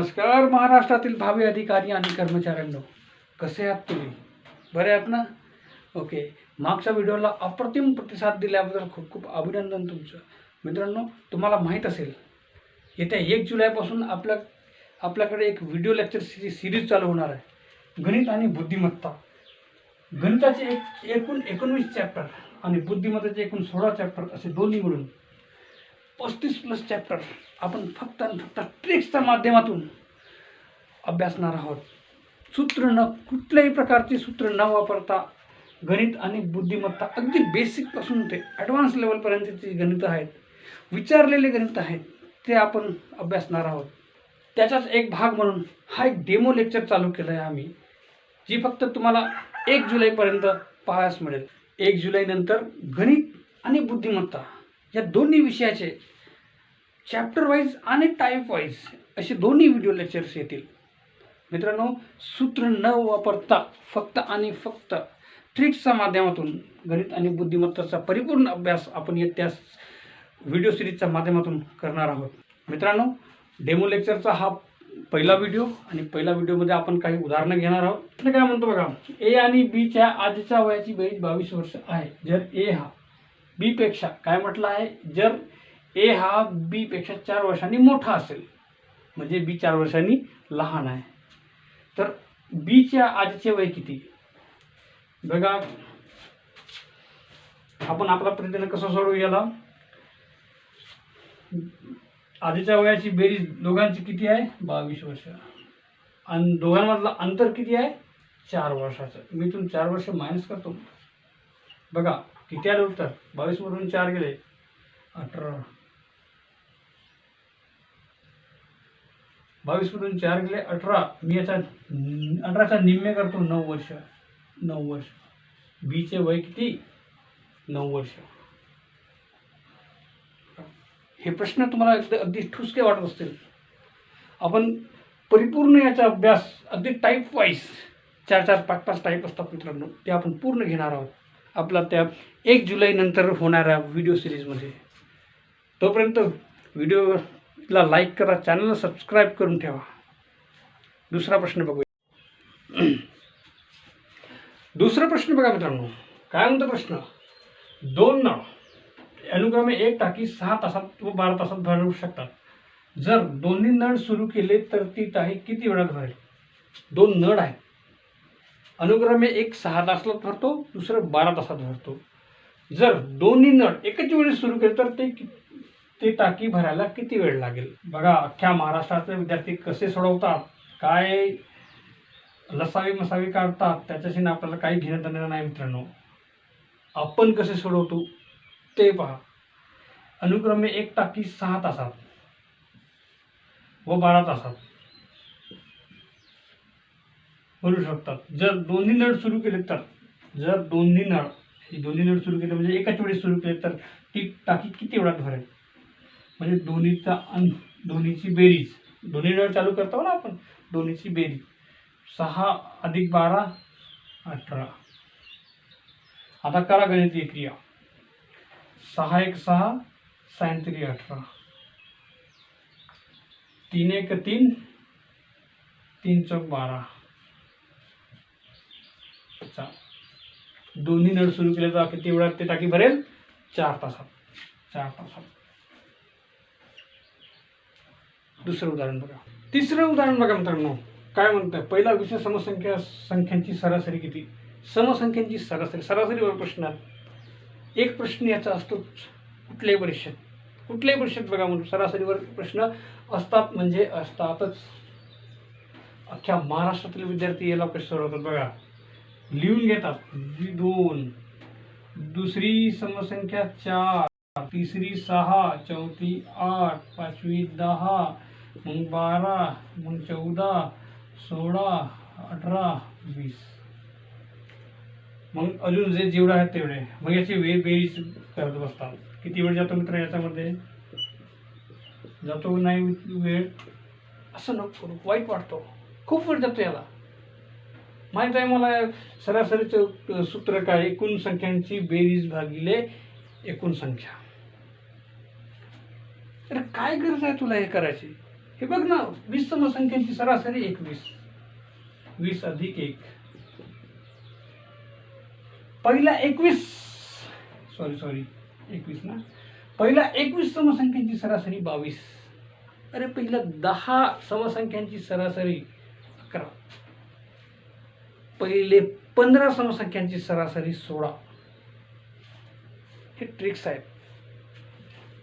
नमस्कार महाराष्ट्रातील भावी अधिकारी आणि कर्मचाऱ्यांनो. कसे आहात तुम्ही? बरे आहात ना? ओके. मागच्या व्हिडिओला अप्रतिम प्रतिसाद दिल्याबद्दल खूप खूप अभिनंदन तुमचं. मित्रांनो तुम्हाला माहीत असेल येत्या एक जुलैपासून आपल्या आपल्याकडे एक व्हिडिओ लेक्चर सिरी सिरीज चालू होणार आहे. गणित आणि बुद्धिमत्ता. गणिताचे एक एकूण एकोणवीस चॅप्टर आणि बुद्धिमत्ताचे एकूण सोळा चॅप्टर असे दोन्ही मिळून पस्तीस प्लस चॅप्टर आपण फक्त आणि फक्त ट्रिक्सच्या माध्यमातून अभ्यासणार आहोत. सूत्र न कुठल्याही प्रकारचे सूत्र न वापरता गणित आणि बुद्धिमत्ता अगदी बेसिकपासून ते ॲडव्हान्स लेवलपर्यंतची गणितं आहेत विचारलेले गणित आहेत ते आपण अभ्यासणार आहोत. त्याचाच एक भाग म्हणून हा एक डेमो लेक्चर चालू केलं आहे आम्ही जी फक्त तुम्हाला एक जुलैपर्यंत पाहायस मिळेल. एक जुलैनंतर गणित आणि बुद्धिमत्ता या दोन्ही विषयाचे चॅप्टर वाईज आणि टाईप वाईज असे दोन्ही व्हिडिओ लेक्चर्स येतील. मित्रांनो सूत्र न वापरता फक्त आणि फक्त ट्रिक्सच्या माध्यमातून गणित आणि बुद्धिमत्ताचा परिपूर्ण अभ्यास आपण येत्या व्हिडिओ सिरीजच्या माध्यमातून करणार आहोत. मित्रांनो डेमो लेक्चरचा हा पहिला व्हिडिओ आणि पहिल्या व्हिडिओमध्ये आपण काही उदाहरणं घेणार आहोत. तर काय म्हणतो बघा ए आणि बीच्या आजच्या वयाची बेरीज बावीस वर्ष आहे. जर ए हा बीपेक्षा काय म्हटलं आहे? जर ए हा बीपेक्षा चार वर्षांनी मोठा असेल. म्हणजे बी चार वर्षांनी लहान आहे. तर बीच्या आजचे वय किती? बघा आपण आपला प्रयत्न कसं सोडवू याला? आधीच्या वयाची बेरीज दोघांची किती आहे? बावीस वर्ष. आणि दोघांमधलं अंतर किती आहे? चार वर्षाचं. मी इथून चार वर्ष मायनस करतो बघा किती आलं उत्तर? बावीसमधून चार गेले. अठरा. बावीसमधून चार गेले अठरा मी याचा अठराचा निम्मे करतो नऊ वर्ष नऊ वर्ष. बीचे वय किती? नऊ वर्ष. हे प्रश्न तुम्हाला अगदी अगदी ठुसके वाटत असतील. आपण परिपूर्ण याचा अभ्यास अगदी टाईप वाईज चार चार पाच पाच टाईप असतात मित्रांनो ते आपण पूर्ण घेणार आहोत. आपला त्या एक जुलैनंतर होणाऱ्या व्हिडिओ सिरीजमध्ये तोपर्यंत व्हिडिओला लाईक करा चॅनलला सबस्क्राईब करून ठेवा. दुसरा प्रश्न बघूया. दुसरा प्रश्न बघा मित्रांनो. काय म्हणतो प्रश्न? दोन नळ. अनुक्रमे एक टाकी सहा तासात व बारा तासात भरू शकतात. जर दोन्ही नळ सुरू केले तर ती टाकी किती वेळात भरेल? दोन नळ आहेत. अनुक्रमे एक सहा तासात भरतो दुसरं बारा तासात भरतो. जर दोन्ही नळ एकच वेळी सुरू केले तर ते ते टाकी भरायला किती वेळ लागेल? बघा अख्ख्या महाराष्ट्रातले विद्यार्थी कसे सोडवतात काय लसावी मसावी काढतात त्याच्याशी ना आपल्याला काही घेणं देणं नाही मित्रांनो. आपण कसे सोडवतो ते पहा. अनुक्रमे एक टाकी सहा तासात व बारा तासात भरू शकतात. जर दोन्ही नळ सुरू केले तर जर दोन्ही नळ हे दोन्ही नळ सुरू केले म्हणजे एकाच वेळी सुरू केले तर ती टाकी किती वेळात भरेल? म्हणजे दोन्हीचा अन दोन्हीची बेरीज. दोन्ही नळ चालू करतो हो ना आपण. दोन्हीची बेरीज. सहा अधिक बारा अठरा. आता करा गणितीय क्रिया. सहा एक सहा सायंत्री अठरा. तीन एक तीन तीन चौक बारा. दोन्ही नळ सुरू केले तर किती वेळात ते टाकी भरेल? चार तासात. चार तासात. दुसरं उदाहरण बघा. तिसरं उदाहरण बघा मित्रांनो. काय म्हणतं पहिला विषय समसंख्या संख्यांची सरासरी किती? समसंख्यांची सरासरी. सरासरीवर प्रश्न. एक प्रश्न याचा असतो कुठल्याही परीक्षेत कुठल्याही परीक्षेत बघा म्हणून सरासरीवर प्रश्न असतात म्हणजे असतातच. अख्ख्या महाराष्ट्रातील विद्यार्थी याला प्रश्न सोडवतात बघा. लिहून घेतात. दोन. दुसरी समसंख्या चार. तिसरी सहा. चौथी आठ. पाचवी दहा. मग बारा मग चौदा सोळा अठरा वीस. मग अजून जे जेवढे आहेत तेवढे. मग याची वे बेरीज करत बसतात. किती वेळ जातो मित्र याच्यामध्ये? जातो नाही वेळ? असं नको वाईट वाटतो. खूप वेळ जातो याला. माहीत आहे मला सरासरीचं सूत्र काय? एकूण संख्यांची बेरीज भागिले एकूण संख्या. अरे काय गरज आहे तुला हे करायची? हे बघ ना वीस समसंख्यांची सरासरी एकवीस. वीस अधिक एक. पहिला एकवीस. सॉरी सॉरी एकवीस ना? पहिला एकवीस समसंख्यांची सरासरी बावीस. अरे पहिला दहा समसंख्यांची सरासरी अकरा. पहिले पंधरा समसंख्यांची सरासरी सोळा. हे ट्रिक्स आहेत.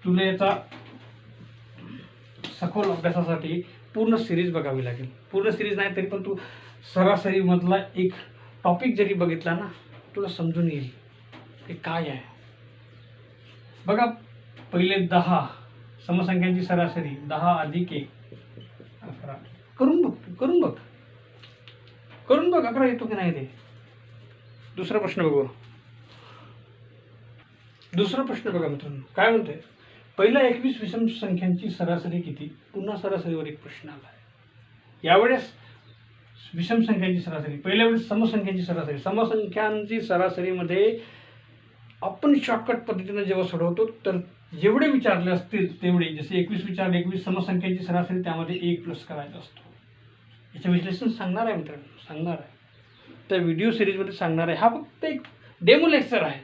तुला याचा सखोल अभ्यासासाठी पूर्ण सिरीज बघावी लागेल. पूर्ण सिरीज नाही तरी पण तू सरासरीमधला एक टॉपिक जरी बघितला ना तुला समजून येईल ते काय आहे. बघा पहिले दहा समसंख्यांची सरासरी दहा अधिक एक अकरा. करून बघ तू, करून बघ. करून बघ अकरा येतो की नाही ते. दुसरा प्रश्न बघू. दुसरा प्रश्न बघा मित्रांनो काय म्हणतोय? पहिला एकवीस विषम संख्यांची सरासरी किती? पुन्हा सरासरीवर एक प्रश्न आला आहे. यावेळेस विषम संख्यांची सरासरी पहिल्या वेळेस समसंख्यांची सरासरी. समसंख्यांची सरासरीमध्ये आपण शॉर्टकट पद्धतीनं जेव्हा सोडवतो तर जेवढे विचारले असतील तेवढे जसे एकवीस विचारले एकवीस समसंख्यांची सरासरी त्यामध्ये एक प्लस करायचा असतो. याचं विश्लेषण सांगणार आहे मित्रांनो सांगणार आहे. त्या व्हिडिओ सिरीजमध्ये सांगणार आहे. हा फक्त एक डेमो लेक्चर आहे.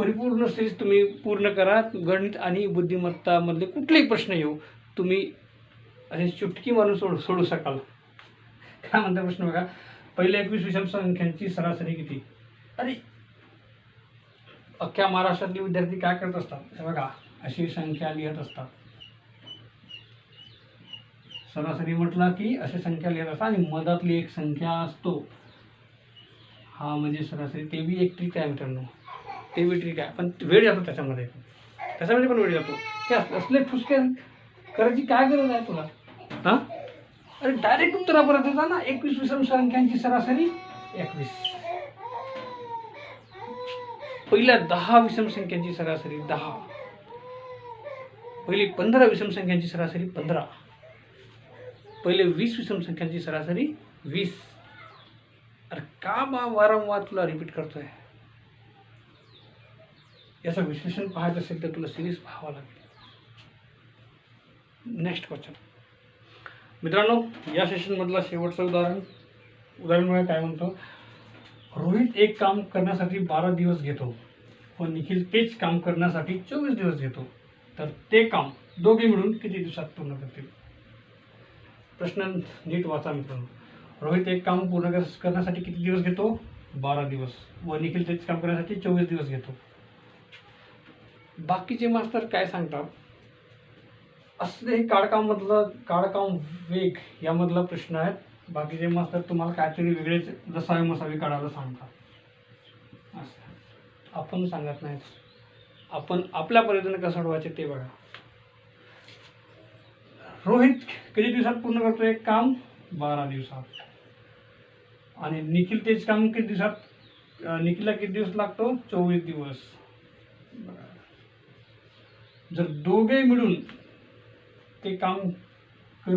परिपूर्ण सिरीज तुम्ही पूर्ण करा. गणित आणि बुद्धिमत्तामधले कुठलेही प्रश्न येऊ तुम्ही असे चुटकी मारून सोड सोडू शकाल. काय म्हणता प्रश्न बघा. पहिले एकवीस विषम संख्यांची सरासरी किती? अरे. अख्ख्या महाराष्ट्रातले विद्यार्थी काय करत असतात? बघा अशी संख्या लिहित असतात. सरासरी म्हटलं की अशी संख्या लिहित असतात आणि मधातली एक संख्या असतो. हा म्हणजे सरासरी ते बी एक ट्रिक आहे मित्रांनो. ते बी ट्रिक आहे. पण वेळ जातो त्याच्यामध्ये. त्याच्यामध्ये पण वेळ जातो. हे असले ठुसके करायची काय गरज आहे तुला? हां? अरे डायरेक्ट उत्तरापर्यंत जा ना एकवीस विषम संख्यांची सरासरी एकवीस. पहिल्या दहा विषम संख्यांची सरासरी दहा. पहिली पंधरा विषम संख्यांची सरासरी पंधरा. पहिले वीस विषम संख्यांची सरासरी वीस. अरे का बा वारंवार तुला रिपीट करतोय? याचं विश्लेषण पाहायचं असेल तर तुला सिरीज पाहावा लागेल. नेक्स्ट क्वेश्चन मित्रांनो या सेशनमधला शेवटचं उदाहरण उदाहरण म्हणजे काय म्हणतो? रोहित एक काम करण्यासाठी बारा दिवस घेतो व निखिल तेच काम करण्यासाठी चोवीस दिवस घेतो. तर ते काम दोघे मिळून किती दिवसात पूर्ण करतील? प्रश्न नीट वाचा मित्रांनो. रोहित एक काम पूर्ण कर- करण्यासाठी किती दिवस घेतो? बारा दिवस. व निखिल तेच काम करण्यासाठी चोवीस दिवस घेतो. बाकीचे मास्तर काय सांगतात? असले हे काळकाममधलं काळकाम वेग यामधला प्रश्न आहेत. बाकीचे मास्तर तुम्हाला काहीतरी वेगळेच जसावे मसावे काढायला सांगतात. असं. आपण सांगत नाही आपण आपल्या पद्धतीने कसं सोडवायचे ते बघा. रोहित किती दिवसात पूर्ण करतो? एक काम बारा दिवसात. आणि निखिल तेच काम किती दिवसात निखिलला किती दिवस लागतो? चोवीस दिवस. बघा. जर दोघे मिळून ते काम कर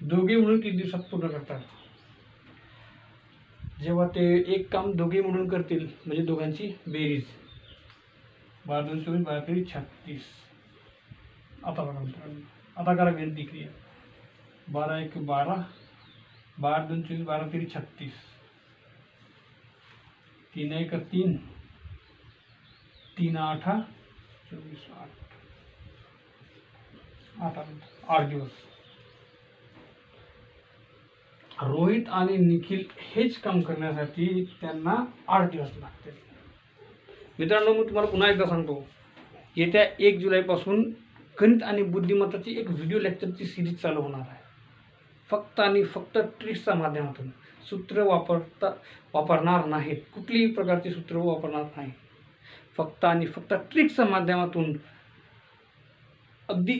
दोघे मिळून तीन दिवसात पूर्ण करतात. जेव्हा ते एक काम दोघे मिळून करतील म्हणजे दोघांची बेरीज. बारा दोन चोवीस बारा तेवीस छत्तीस. आता बघा आता करा गणिती क्रिया बारा एक बारा. बारा दोन चोवीस बारा तेवीस छत्तीस. तीन एक तीन. तीन आठा. चोवीस आठ. आठ आठ दिवस. रोहित आणि निखिल हेच काम करण्यासाठी त्यांना आठ दिवस लागते मित्रांनो मी तुम्हाला पुन्हा एकदा सांगतो येत्या एक जुलैपासून गणित आणि बुद्धिमत्ताची एक व्हिडिओ लेक्चरची सिरीज चालू होणार आहे. फक्त आणि फक्त ट्रिक्सच्या माध्यमातून. सूत्र वापरता वापरणार नाहीत. कुठलीही प्रकारची सूत्र वापरणार नाही फक्त आणि फक्त ट्रिकच्या माध्यमातून अगदी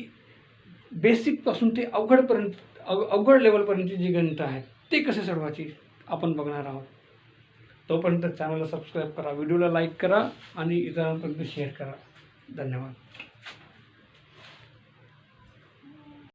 बेसिकपासून ते अवघडपर्यंत अव अवघड लेवलपर्यंतची जी गणित आहेत ते कसे सोडवायची आपण बघणार आहोत. तोपर्यंत चॅनलला सबस्क्राईब करा व्हिडिओला लाईक करा आणि इतरांपर्यंत शेअर करा. धन्यवाद.